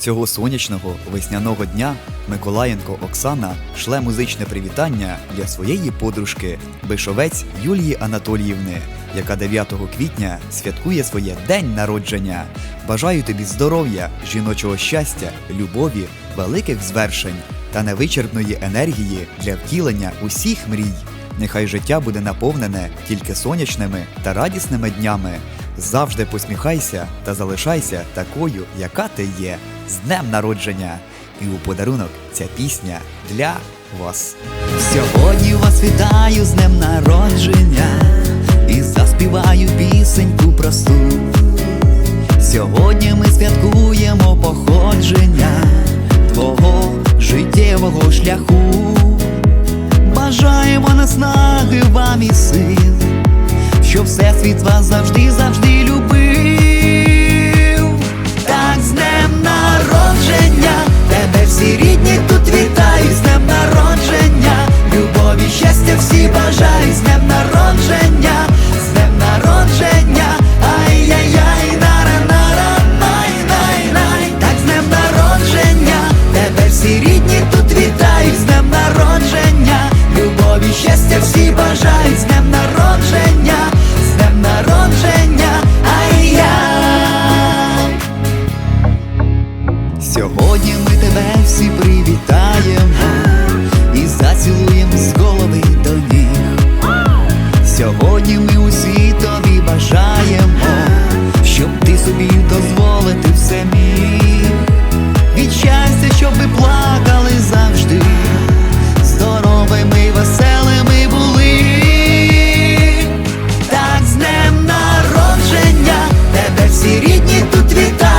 Цього сонячного весняного дня Миколаєнко Оксана шле музичне привітання для своєї подружки Бишовець Юлії Анатоліївни, яка 9 квітня святкує своє день народження. Бажаю тобі здоров'я, жіночого щастя, любові, великих звершень та невичерпної енергії для втілення усіх мрій. Нехай життя буде наповнене тільки сонячними та радісними днями. Завжди посміхайся та залишайся такою, яка ти є. З днем народження! І у подарунок ця пісня для вас. Сьогодні вас вітаю з днем народження і заспіваю пісеньку просту. Сьогодні ми святкуємо походження твого життєвого шляху. Бажаємо наснаги вам і сил, щоб всесвіт вас завжди, Світові бажаємо, щоб ти собі дозволити все міг. Від щастя, щоб ви плакали завжди, здоровими, веселими були, так з днем народження, тебе всі рідні тут вітають.